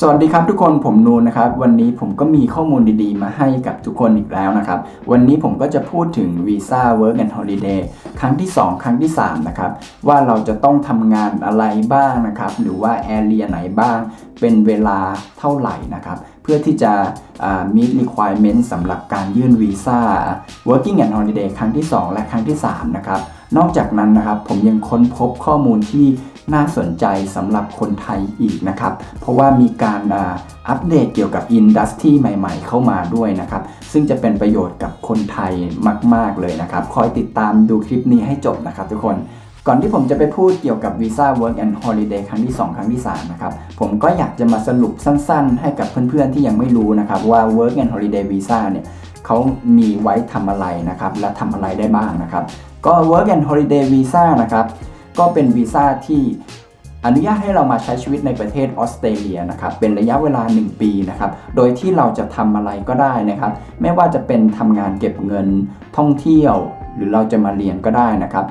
สวัสดีครับทุกคนผมนูนนะครับ วันนี้ผมก็มีข้อมูลดีๆ มาให้กับทุกคนอีกแล้วนะครับ วันนี้ผมก็จะพูดถึงวีซ่า Work and Holiday ครั้งที่ 2 ครั้งที่ 3 นะครับ ว่าเราจะต้องทำงานอะไรบ้างนะครับ หรือว่าแอเรียไหนบ้าง เป็นเวลาเท่าไหร่นะครับ เพื่อที่จะ meet requirement สำหรับการยื่นวีซ่า Working and Holiday ครั้งที่ 2 และครั้งที่ 3 นะครับ นอกจากนั้นนะครับผมยังค้นพบข้อมูลที่น่าสนใจสำหรับคนไทยอีกนะครับ เพราะว่ามีการอัปเดตเกี่ยวกับอินดัสทรีใหม่ๆ เข้ามาด้วยนะครับ ซึ่งจะเป็นประโยชน์กับคนไทยมาก ๆ เลยนะครับ คอยติดตามดูคลิปนี้ให้จบนะครับทุกคนก่อนที่ผมจะไปพูดเกี่ยวกับวีซ่า Work and Holiday ครั้งที่ 2 ครั้งที่ 3 นะครับ ผมก็อยากจะมาสรุปสั้นๆ ให้กับเพื่อนๆ ที่ยังไม่รู้นะครับว่า Work and Holiday Visa เนี่ย เขามีไว้ทำอะไรนะครับ และทำอะไรได้บ้างนะครับ ก็ Work and Holiday Visa นะครับ ก็เป็นวีซ่าที่อนุญาตให้เรามาใช้ชีวิตในประเทศออสเตรเลียนะครับ เป็นระยะเวลา 1 ปีนะครับ โดยที่เราจะทำอะไรก็ได้นะครับ ไม่ว่าจะเป็นทำงานเก็บเงินท่องเที่ยว หรือเราจะมาเรียนก็ได้นะครับ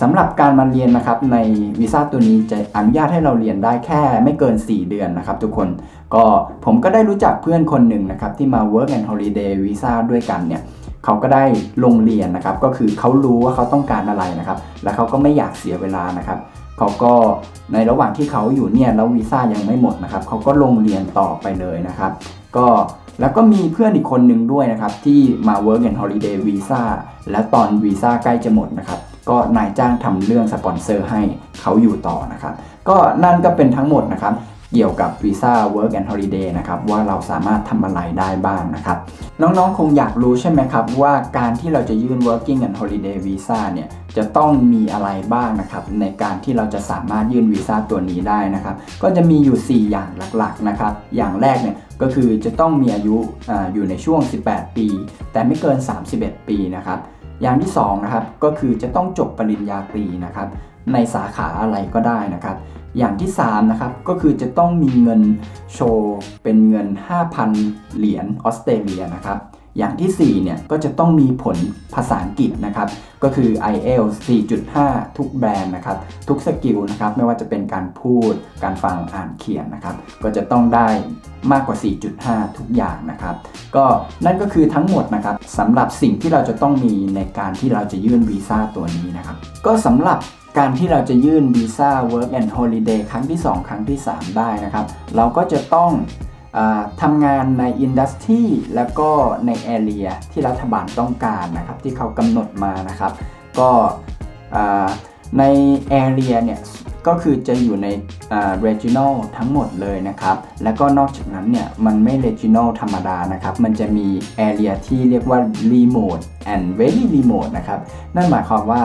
สำหรับการมาเรียนนะครับในวีซ่าตัวนี้จะอนุญาตให้เราเรียนได้แค่ไม่เกิน 4 เดือนนะครับทุกคนก็ผมก็ได้รู้จักเพื่อนคนหนึ่งนะครับที่มา work and holiday visa ด้วยกันเนี่ยเขาก็ได้ลงเรียนนะครับ ก็คือเขารู้ว่าเขาต้องการอะไรนะครับ และเขาก็ไม่อยากเสียเวลานะครับเขาก็ในระหว่างที่เขาอยู่เนี่ยแล้ววีซ่ายังไม่หมดนะครับเขาก็ลงเรียนต่อไปเลยนะครับ ก็แล้วก็มีเพื่อนอีกคนหนึ่งด้วยนะครับที่มา work and holiday visa และตอนวีซ่าใกล้จะหมดนะครับ ก็นายจ้างทำเรื่องสปอนเซอร์ให้เขาอยู่ต่อนะครับก็นั่นก็เป็นทั้งหมดนะครับเกี่ยวกับวีซ่า Work and Holiday นะครับว่าเราสามารถทำอะไรได้บ้างนะครับ น้องๆคงอยากรู้ใช่ไหมครับ ว่าการที่เราจะยื่น Working and Holiday Visa เนี่ยจะต้องมีอะไรบ้างนะครับในการที่เราจะสามารถยื่นวีซ่าตัวนี้ได้นะครับ ก็จะมีอยู่ 4 อย่างหลักๆนะครับ อย่างแรกเนี่ยก็คือจะต้องมีอายุออยู่ในช่วง 18 ปี แต่ไม่เกิน 31 ปีนะครับ อย่างที่2นะครับก็คือจะต้องจบปริญญาตรีนะครับในสาขาอะไรก็ได้นะครับ อย่างที่3นะครับก็คือจะต้องมีเงินโชว์เป็นเงิน 5,000 เหรียญออสเตรเลียนะครับ อย่างที่ 4 เนี่ย ก็จะต้องมีผลภาษาอังกฤษนะครับ ก็คือ IELTS 4.5 ทุกแบรนด์นะครับ ทุกสกิลนะครับ ไม่ว่าจะเป็นการพูด การฟัง อ่านเขียนนะครับ ก็จะต้องได้มากกว่า 4.5 ทุกอย่างนะครับ ก็นั่นก็คือทั้งหมดนะครับสำหรับสิ่งที่เราจะต้องมีในการที่เราจะยื่นวีซ่าตัวนี้นะครับ ก็สำหรับการที่เราจะยื่นวีซ่า Work and Holiday ครั้งที่ 2 ครั้งที่ 3 ได้นะครับ เราก็จะต้อง ทำงานในอินดัสทรีแล้วก็ในแอเรียที่รัฐบาลต้องการนะครับที่เขากำหนดมานะครับ ก็ในแอเรียเนี่ยก็คือจะอยู่ใน regional ทั้งหมดเลยนะครับ แล้วก็นอกจากนั้นเนี่ยมันไม่ regional ธรรมดานะครับ มันจะมี area ที่เรียกว่า remote and very remote นะครับ นั่นหมายความว่า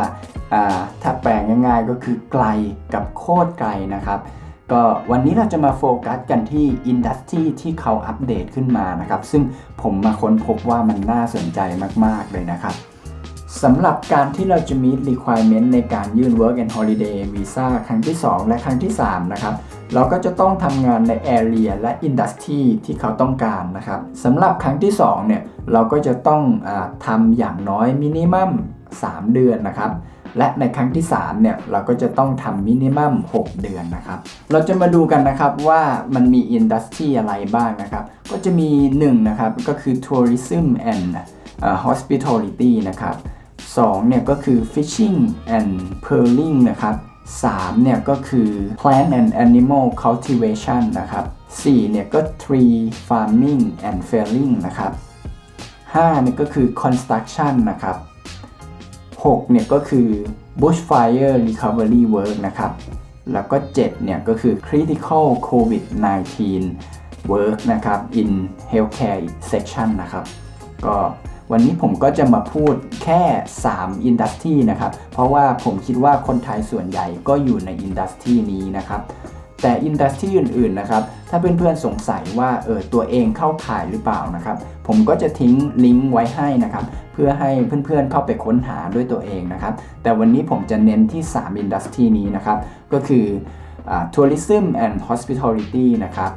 ถ้าแปลงง่ายๆก็คือไกลกับโคตรไกลนะครับ ก็วันนี้เราจะมาโฟกัสกันที่อินดัสทรีที่เขาอัปเดตขึ้นมานะครับ ซึ่งผมมาค้นพบว่ามันน่าสนใจมาก ๆ เลยนะครับสำหรับการที่เราจะ meet requirement ในการยื่น work and holiday visa ครั้งที่ 2 และครั้งที่ 3 นะครับ เราก็จะต้องทำงานใน area และ industry ที่เขาต้องการนะครับสำหรับครั้งที่ 2 เนี่ย เราก็จะต้องอทำอย่างน้อย minimum 3 เดือนนะครับ และในครั้งที่3เนี่ยเราก็จะต้องทำมินิมัม 6 เดือนนะครับ เราจะมาดูกันนะครับว่ามันมีอินดัสทรีอะไรบ้างนะครับ ก็จะมี1นะครับก็คือ tourism and uh, hospitality นะครับ2เนี่ยก็คือ fishing and pearling นะครับ3เนี่ยก็คือ plant and animal cultivation นะครับ4เนี่ยก็ tree farming and felling นะครับ5เนี่ยก็คือ construction นะครับ 6เนี่ยก็คือ bushfire recovery work นะครับ แล้วก็ 7 เนี่ยก็คือ critical covid-19 work นะครับ in healthcare section นะครับ ก็วันนี้ผมก็จะมาพูดแค่ 3 อินดัสทรีนะครับ เพราะว่าผมคิดว่าคนไทยส่วนใหญ่ก็อยู่ในอินดัสทรีนี้นะครับ แต่อินดัสทรีอื่นๆนะครับ ถ้าเพื่อนๆสงสัยว่าเออตัวเองเข้าข่ายหรือเปล่านะครับ ผมก็จะทิ้งลิงก์ไว้ให้นะครับ เพื่อให้เพื่อนๆเข้าไปค้นหาด้วยตัวเองนะครับ แต่วันนี้ผมจะเน้นที่3อินดัสทรีนี้นะครับ ก็คือ tourism and hospitality นะครับ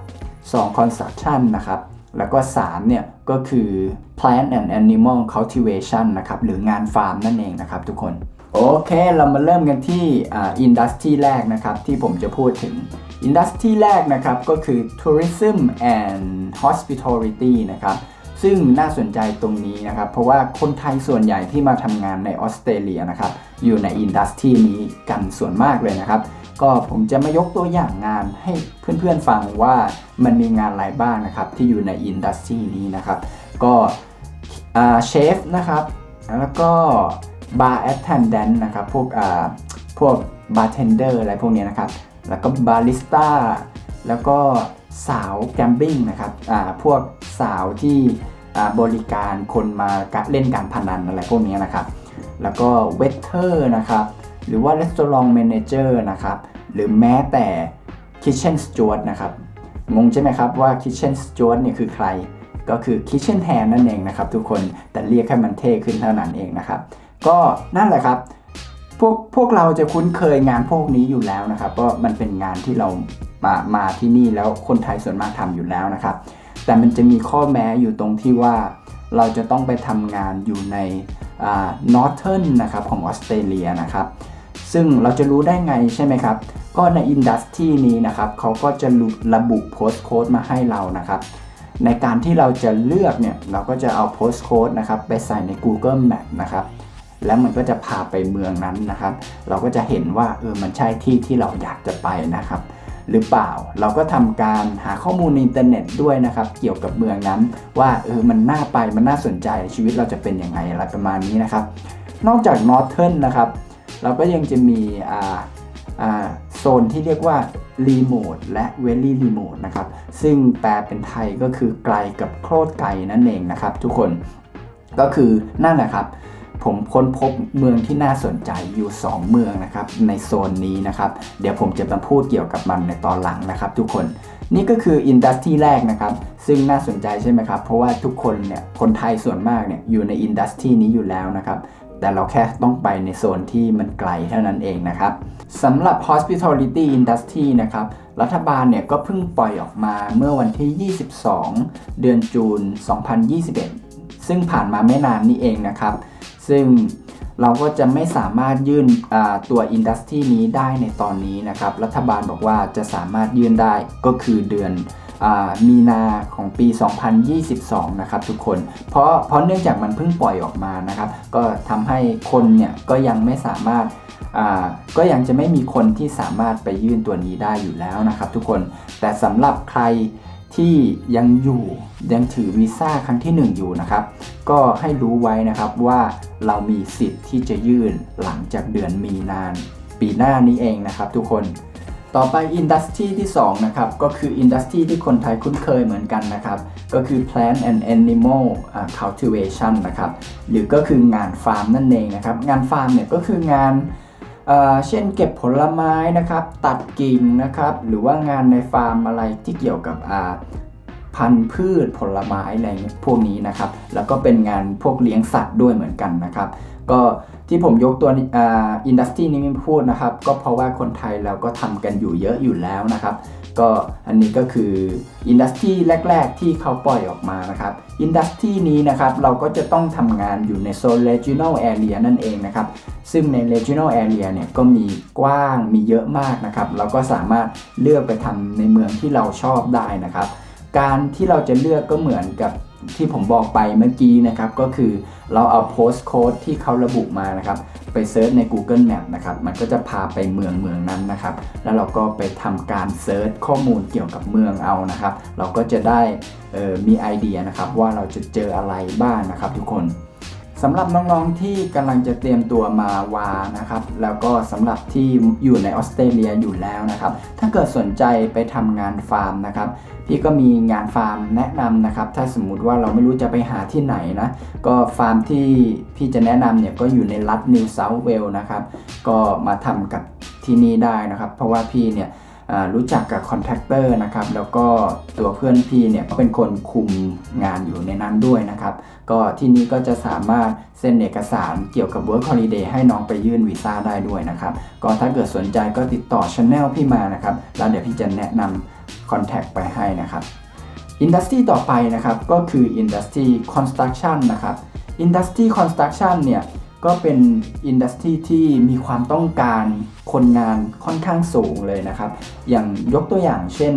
2 construction นะครับ แล้วก็ 3 เนี่ยก็คือ plant and animal cultivation นะครับ หรืองานฟาร์มนั่นเองนะครับทุกคน โอเค เรามาเริ่มกันที่อินดัสทรีแรกนะครับ ที่ผมจะพูดถึง อินดัสทรีแรกนะครับก็คือ tourism and hospitality นะครับซึ่งน่าสนใจตรงนี้นะครับ เพราะว่าคนไทยส่วนใหญ่ที่มาทำงานในออสเตรเลียนะครับ อยู่ในอินดัสทรีนี้กันส่วนมากเลยนะครับ ก็ผมจะมายกตัวอย่างงานให้เพื่อนๆฟังว่ามันมีงานอะไรบ้างนะครับ ที่อยู่ในอินดัสทรีนี้นะครับ ก็เชฟนะครับแล้วก็บาร์แอทแทนแดนนะครับ พวกพวกบาร์เทนเดอร์อะไรพวกนี้นะครับ แล้วก็บาริสต้า แล้วก็สาวแกมบิ้งนะครับพวกสาวที่บริการคนมาเล่นการพนันอะไรพวกนี้นะครับ แล้วก็เวทเทอร์นะครับ หรือว่ารีสอร์ทแมเนเจอร์นะครับ หรือแม้แต่คิทเช่นสจว a นะครับ งงใช่ไหมครับว่าคิทเช่นสจว a เนี่ยคือใคร ก็คือคิทเช่นแ n นนั่นเองนะครับทุกคน แต่เรียกให้มันเท่ขึ้นเท่านั้นเองนะครับ ก็นั่นแหละครับ พวกพวกเราจะคุ้นเคยงานพวกนี้อยู่แล้วนะครับเพราะมันเป็นงานที่เรามามาที่นี่แล้วคนไทยส่วนมากทำอยู่แล้วนะครับ แต่มันจะมีข้อแม้อยู่ตรงที่ว่าเราจะต้องไปทำงานอยู่ในนอร์เทิร์นนะครับของออสเตรเลียนะครับ ซึ่งเราจะรู้ได้ไงใช่ไหมครับ ก็ในอินดัสทรีนี้นะครับเขาก็จะระบุโพสต์โค้ดมาให้เรานะครับ ในการที่เราจะเลือกเนี่ยเราก็จะเอาโพสต์โค้ดนะครับไปใส่ใน Google Map นะครับ แล้วมันก็จะพาไปเมืองนั้นนะครับ เราก็จะเห็นว่าเออมันใช่ที่ที่เราอยากจะไปนะครับ หรือเปล่าเราก็ทำการหาข้อมูลในอินเทอร์เน็ตด้วยนะครับ เกี่ยวกับเมืองนั้น ว่าเออมันน่าไปมันน่าสนใจชีวิตเราจะเป็นยังไงอะไรประมาณนี้นะครับ นอกจากนอร์เทิร์นนะครับ เราก็ยังจะมีอ่าอ่าโซนที่เรียกว่ารีโมทและเวลี่รีโมทนะครับ ซึ่งแปลเป็นไทยก็คือไกลกับโคตรไกลนั่นเองนะครับ ทุกคนก็คือนั่นแหละครับ ผมค้นพบเมืองที่น่าสนใจอยู่ 2 เมืองนะครับในโซนนี้นะครับเดี๋ยวผมจะมาพูดเกี่ยวกับมันในตอนหลังนะครับทุกคนนี่ก็คืออินดัสทรีแรกนะครับซึ่งน่าสนใจใช่ไหมครับเพราะว่าทุกคนเนี่ยคนไทยส่วนมากเนี่ยอยู่ในอินดัสทรีนี้อยู่แล้วนะครับแต่เราแค่ต้องไปในโซนที่มันไกลเท่านั้นเองนะครับสำหรับ hospitality industry นะครับรัฐบาลเนี่ยก็เพิ่งปล่อยออกมาเมื่อวันที่ 22 เดือนจูน 2021 ซึ่งผ่านมาไม่นานนี้เองนะครับ ซึ่งเราก็จะไม่สามารถยื่นตัวอินดัสทรีนี้ได้ในตอนนี้นะครับ รัฐบาลบอกว่าจะสามารถยื่นได้ก็คือเดือนอมีนาของปี 2022 นะครับทุกคน เพราะเพราะเนื่องจากมันเพิ่งปล่อยออกมานะครับ ก็ทำให้คนเนี่ยก็ยังไม่สามารถก็ยังจะไม่มีคนที่สามารถไปยื่นตัวนี้ได้อยู่แล้วนะครับทุกคน แต่สำหรับใคร ที่ยังอยู่ยังถือวีซ่าครั้งที่ 1 อยู่นะครับ ก็ให้รู้ไว้นะครับว่าเรามีสิทธิ์ที่จะยื่นหลังจากเดือนมีนาน ปีหน้านี้เองนะครับทุกคนต่อไปอินดัสทรีที่2นะครับก็คืออินดัสทรีที่คนไทยคุ้นเคยเหมือนกันนะครับ ก็คือ plant and animal cultivation นะครับ หรือก็คืองานฟาร์มนั่นเองนะครับ งานฟาร์มเนี่ยก็คืองาน เช่นเก็บผลไม้นะครับ ตัดกิ่งนะครับ หรือว่างานในฟาร์มอะไรที่เกี่ยวกับพันธุ์พืชผลไม้อะไรพวกนี้นะครับ แล้วก็เป็นงานพวกเลี้ยงสัตว์ด้วยเหมือนกันนะครับ ก็ที่ผมยกตัวอินดัสทรีนี้มาพูดนะครับ ก็เพราะว่าคนไทยเราก็ทำกันอยู่เยอะอยู่แล้วนะครับ ก็อันนี้ก็คืออินดัสทรีแรก ๆ ที่เขาปล่อยออกมานะครับอินดัสทรีนี้นะครับเราก็จะต้องทำงานอยู่ในโซน regional area นั่นเองนะครับ ซึ่งใน regional area เนี่ยก็มีกว้างมีเยอะมากนะครับ เราก็สามารถเลือกไปทำในเมืองที่เราชอบได้นะครับ การที่เราจะเลือกก็เหมือนกับ ที่ผมบอกไปเมื่อกี้นะครับ ก็คือเราเอาโพสต์โค้ดที่เขาระบุมานะครับ ไปเซิร์ชใน Google Map นะครับ มันก็จะพาไปเมืองเมืองนั้นนะครับ แล้วเราก็ไปทำการเซิร์ชข้อมูลเกี่ยวกับเมืองเอานะครับ เราก็จะได้มีไอเดียนะครับว่าเราจะเจออะไรบ้างนะครับทุกคน สำหรับน้องๆที่กำลังจะเตรียมตัวมาวานะครับแล้วก็สำหรับที่อยู่ในออสเตรเลียอยู่แล้วนะครับถ้าเกิดสนใจไปทำงานฟาร์มนะครับพี่ก็มีงานฟาร์มแนะนำนะครับถ้าสมมุติว่าเราไม่รู้จะไปหาที่ไหนนะก็ฟาร์มที่พี่จะแนะนำเนี่ยก็อยู่ในรัฐนิวเซาท์เวลนะครับก็มาทำกับที่นี่ได้นะครับ เพราะว่าพี่เนี่ย รู้จักกับคอนแทคเตอร์นะครับแล้วก็ตัวเพื่อนพี่เนี่ยก็เป็นคนคุมงานอยู่ในนั้นด้วยนะครับ ก็ที่นี้ก็จะสามารถเซ็นเอกสารเกี่ยวกับ Work Holiday ให้น้องไปยื่นวีซ่าได้ด้วยนะครับ ก็ถ้าเกิดสนใจก็ติดต่อช anel พี่มานะครับ แล้วเดี๋ยวพี่จะแนะนำคอนแทคไปให้นะครับอินดัสทรีต่อไปนะครับก็คืออินดัสทรีคอนสตรักชั่นนะครับอินดัสทรีคอนสตรักชั่นเนี่ย ก็เป็นอินดัสทรีที่มีความต้องการคนงานค่อนข้างสูงเลยนะครับ อย่างยกตัวอย่างเช่น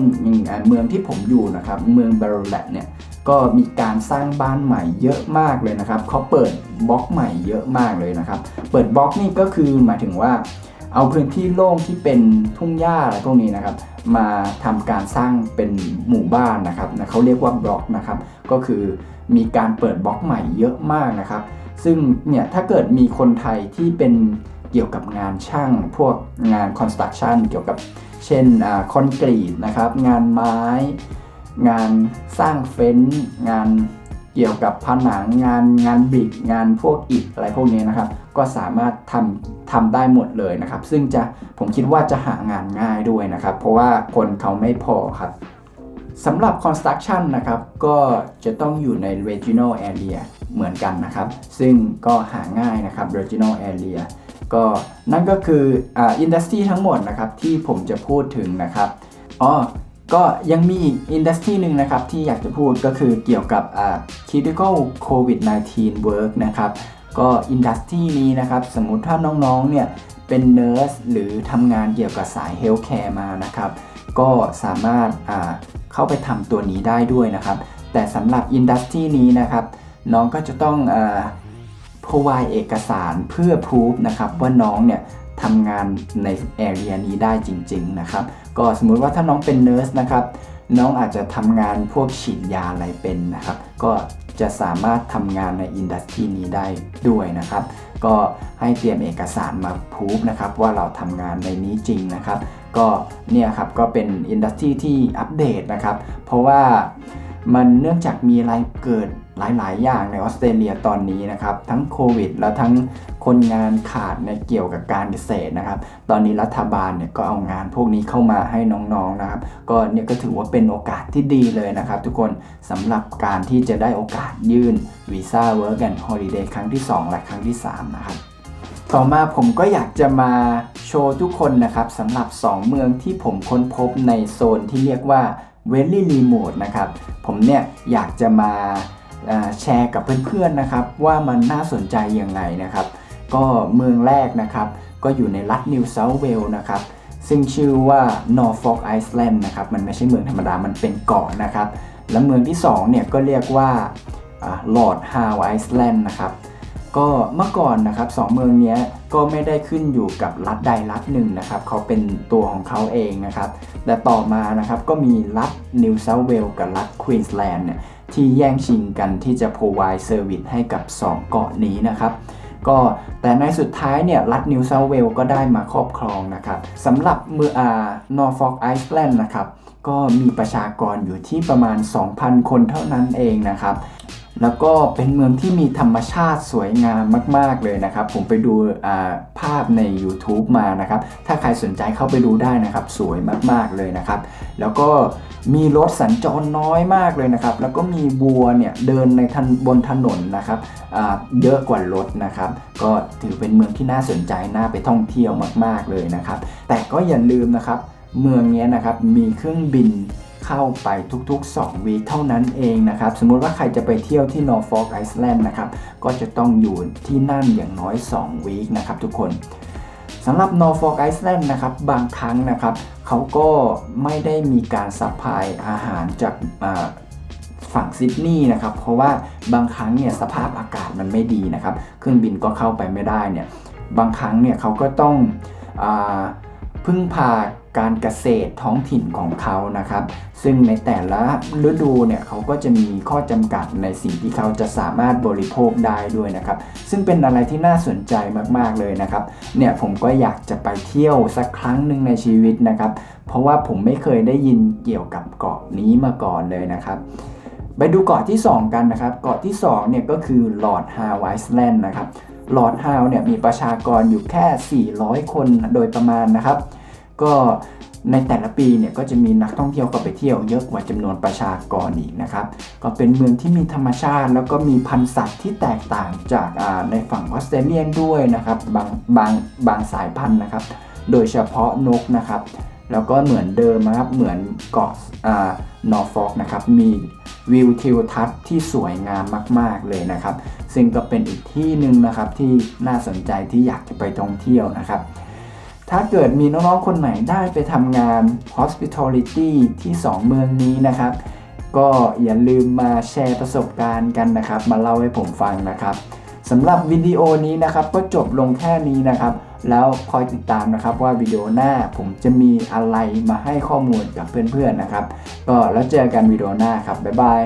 เมืองที่ผมอยู่นะครับ เมืองบาร์แลตเนี่ยก็มีการสร้างบ้านใหม่เยอะมากเลยนะครับเขาเปิดบล็อกใหม่เยอะมากเลยนะครับ เปิดบล็อกนี่ก็คือหมายถึงว่า เอาพื้นที่โล่งที่เป็นทุ่งหญ้าอะไรพวกนี้นะครับ มาทำการสร้างเป็นหมู่บ้านนะครับเขาเรียกว่าบล็อกนะครับ ก็คือมีการเปิดบล็อกใหม่เยอะมากนะครับ ซึ่งเนี่ยถ้าเกิดมีคนไทยที่เป็นเกี่ยวกับงานช่าง พวกงานคอนสตรักชั่นเกี่ยวกับเช่นคอนกรีตนะครับ งานไม้ งานสร้างเฟ้น งานเกี่ยวกับผนังงานงานบิกงานพวกอิฐอะไรพวกนี้นะครับ ก็สามารถทำทำได้หมดเลยนะครับ ซึ่งจะผมคิดว่าจะหางานง่ายด้วยนะครับ เพราะว่าคนเขาไม่พอครับ สำหรับ construction นะครับ ก็จะต้องอยู่ใน regional area เหมือนกันนะครับ ซึ่งก็หาง่ายนะครับ regional area ก็นั่นก็คืออ่าอินดัสทรีทั้งหมดนะครับที่ผมจะพูดถึงนะครับอ๋อก็ยังมีอีกอินดัสทรีหนึ่งนะครับที่อยากจะพูดก็คือเกี่ยวกับอ่า critical covid 19 work นะครับ ก็อินดัสทรีนี้นะครับ สมมุติถ้าน้องๆเนี่ยเป็นเนอร์สหรือทำงานเกี่ยวกับสายเฮลท์แคร์มานะครับ ก็สามารถเข้าไปทำตัวนี้ได้ด้วยนะครับ แต่สำหรับอินดัสทรีนี้นะครับ น้องก็จะต้องอ provide เอกสารเพื่อพิสูจนะครับว่าน้องเนี่ยทำงานในแอเรียนี้ได้จริง ๆ นะครับ ก็สมมุติว่าถ้าน้องเป็นเนอร์สนะครับ น้องอาจจะทำงานพวกฉีดยาอะไรเป็นนะครับ ก็จะสามารถทำงานในอินดัสทรีนี้ได้ด้วยนะครับ ก็ให้เตรียมเอกสารมาพิสูจนะครับว่าเราทำงานในนี้จริงนะครับ ก็เนี่ยครับก็เป็นอินดัสทรีที่อัปเดตนะครับ เพราะว่ามันเนื่องจากมีอะไรเกิดหลาย ๆ อย่างในออสเตรเลียตอนนี้นะครับ ทั้งโควิด แล้วทั้งคนงานขาดในเกี่ยวกับการเกษตรนะครับ ตอนนี้รัฐบาลเนี่ยก็เอางานพวกนี้เข้ามาให้น้อง ๆ นะครับ ก็เนี่ยก็ถือว่าเป็นโอกาสที่ดีเลยนะครับ ทุกคนสำหรับการที่จะได้โอกาสยื่นวีซ่า Work and Holiday ครั้งที่ 2 และครั้งที่ 3 นะครับ ต่อมาผมก็อยากจะมาโชว์ทุกคนนะครับสำหรับ 2 เมืองที่ผมค้นพบในโซนที่เรียกว่า Very Remote นะครับ ผมเนี่ยอยากจะมาแชร์กับเพื่อนๆนะครับ ว่ามันน่าสนใจยังไงนะครับ ก็เมืองแรกนะครับ ก็อยู่ในรัฐนิวเซาท์เวลนะครับ ซึ่งชื่อว่า Norfolk Island นะครับ มันไม่ใช่เมืองธรรมดา มันเป็นเกาะนะครับ และเมืองที่2เนี่ยก็เรียกว่า Lord Howe Island นะครับ ก็เมื่อก่อนนะครับสองเมืองนี้ก็ไม่ได้ขึ้นอยู่กับรัฐใดรัฐหนึ่งนะครับเขาเป็นตัวของเขาเองนะครับ แต่ต่อมานะครับก็มีรัฐนิวเซาท์เวลกับรัฐควีนส์แลนด์เนี่ยที่แย่งชิงกันที่จะ provide service ให้กับ 2 เกาะนี้นะครับก็แต่ในสุดท้ายเนี่ยรัฐนิวเซาท์เวลก็ได้มาครอบครองนะครับสำหรับเมืองอานอร์ฟอกไอซ์แลนด์นะครับก็มีประชากรอยู่ที่ประมาณ 2,000 คนเท่านั้นเองนะครับ แล้วก็เป็นเมืองที่มีธรรมชาติสวยงามมาก ๆเลยนะครับ ผมไปดูภาพใน YouTube มานะครับ ถ้าใครสนใจเข้าไปดูได้นะครับ สวยมากๆเลยนะครับ แล้วก็มีรถสัญจรน้อยมากเลยนะครับ แล้วก็มีบัวเนี่ยเดินในทันบนถนนนะครับเยอะกว่ารถนะครับ ก็ถือเป็นเมืองที่น่าสนใจน่าไปท่องเที่ยวมาก ๆเลยนะครับ แต่ก็อย่าลืมนะครับ เมืองนี้นะครับมีเครื่องบิน เข้าไปทุกๆ 2 วีเท่านั้นเองนะครับ สมมุติว่าใครจะไปเที่ยวที่ Norfolk Island นด์นะครับ ก็จะต้องอยู่ที่นั่นอย่างน้อย 2 วีคนะครับทุกคนสำหรับ Norfolk Island นด์นะครับบางครั้งนะครับเขาก็ไม่ได้มีการซัพพลายอาหารจากฝั่งซิดนีย์นะครับเพราะว่าบางครั้งเนี่ยสภาพอากาศมันไม่ดีนะครับเครื่องบินก็เข้าไปไม่ได้เนี่ยบางครั้งเนี่ยเขาก็ต้องอ พึ่งพาการเกษตรท้องถิ่นของเขานะครับ ซึ่งในแต่ละฤดูเนี่ยเขาก็จะมีข้อจำกัดในสิ่งที่เขาจะสามารถบริโภคได้ด้วยนะครับ ซึ่งเป็นอะไรที่น่าสนใจมากๆเลยนะครับ เนี่ยผมก็อยากจะไปเที่ยวสักครั้งหนึ่งในชีวิตนะครับ เพราะว่าผมไม่เคยได้ยินเกี่ยวกับเกาะนี้มาก่อนเลยนะครับ ไปดูเกาะที่ 2 กันนะครับ เกาะที่2เนี่ยก็คือลอร์ดฮาวายส์แลนด์นะครับลอร์ดฮาวเนี่ยมีประชากรอยู่แค่ 400 คนโดยประมาณนะครับ ก็ในแต่ละปีเนี่ยก็จะมีนักท่องเที่ยวก็ไปเที่ยวเยอะกว่าจำนวนประชากรอีกนะครับ ก็เป็นเมืองที่มีธรรมชาติ แล้วก็มีพันธุ์สัตว์ที่แตกต่างจากในฝั่งออสเตรเลียด้วยนะครับบางบางบางสายพันธุ์นะครับ โดยเฉพาะนกนะครับ แล้วก็เหมือนเดิมนะครับ เหมือนเกาะนอร์ฟอกนะครับ มีวิวทิวทัศน์ที่สวยงามมาก ๆ เลยนะครับ ซึ่งก็เป็นอีกที่หนึ่งนะครับที่น่าสนใจที่อยากจะไปท่องเที่ยวนะครับ ถ้าเกิดมีน้อง ๆ คนไหนได้ไปทำงาน hospitality ที่ 2 เมืองนี้นะครับ ก็อย่าลืมมาแชร์ประสบการณ์กันนะครับ มาเล่าให้ผมฟังนะครับสำหรับวิดีโอนี้นะครับก็จบลงแค่นี้นะครับ แล้วคอยติดตามนะครับว่าวิดีโอหน้าผมจะมีอะไรมาให้ข้อมูลกับเพื่อนๆนะครับ ก็แล้วเจอกันวิดีโอหน้าครับบ๊ายบาย